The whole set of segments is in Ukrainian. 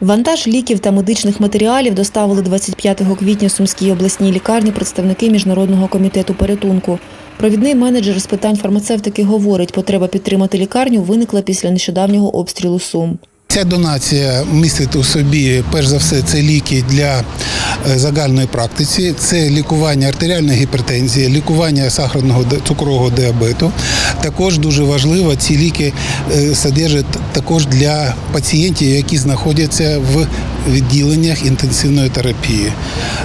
Вантаж ліків та медичних матеріалів доставили 25 квітня Сумській обласній лікарні представники Міжнародного комітету порятунку. Провідний менеджер з питань фармацевтики говорить, потреба підтримати лікарню виникла після нещодавнього обстрілу Сум. Ця донація містить у собі, перш за все, це ліки для загальної практиці, це лікування артеріальної гіпертензії, лікування сахарного цукрового діабету. Також дуже важливо, ці ліки е, содержать також для пацієнтів, які знаходяться в відділеннях інтенсивної терапії,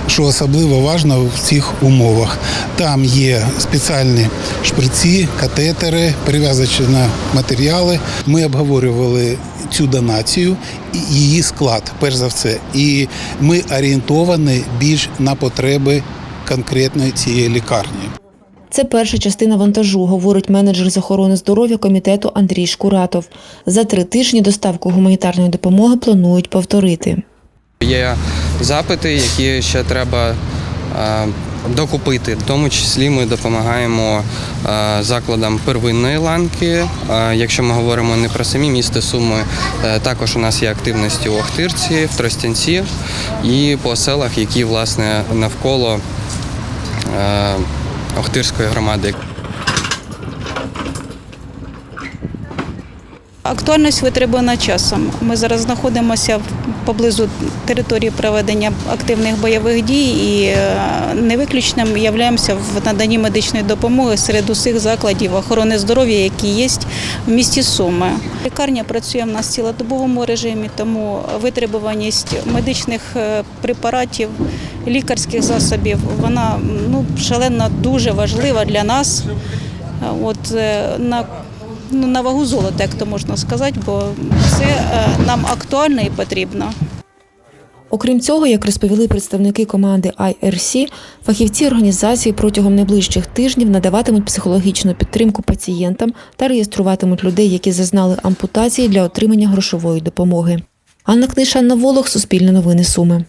що особливо важливо в цих умовах. Там є спеціальні шприці, катетери, перев'язочні матеріали. Ми обговорювали цю донацію і її склад, перш за все. І ми орієнтовані більш на потреби конкретної цієї лікарні. Це перша частина вантажу, говорить менеджер з охорони здоров'я комітету Андрій Шкуратов. За три тижні доставку гуманітарної допомоги планують повторити. Є запити, які ще треба е, докупити. В тому числі ми допомагаємо е, закладам первинної ланки. Е, Якщо ми говоримо не про самі міста Суми, е, також у нас є активності у Охтирці, в Тростянці і по селах, які власне навколо Охтирської громади. Актуальність витребувана часом. Ми зараз знаходимося поблизу території проведення активних бойових дій і е, невиключним являємося в наданні медичної допомоги серед усіх закладів охорони здоров'я, які є в місті Суми. Лікарня працює в нас в цілодобовому режимі, тому витребуваність медичних е, препаратів, лікарських засобів вона ну, шалено дуже важлива для нас. От е, на ну, на вагу золота, як то можна сказати, бо це е, нам актуально і потрібно. Окрім цього, як розповіли представники команди IRC, фахівці організації протягом найближчих тижнів надаватимуть психологічну підтримку пацієнтам та реєструватимуть людей, які зазнали ампутації для отримання грошової допомоги. Анна Книшанна Волох, Суспільне новини Суми.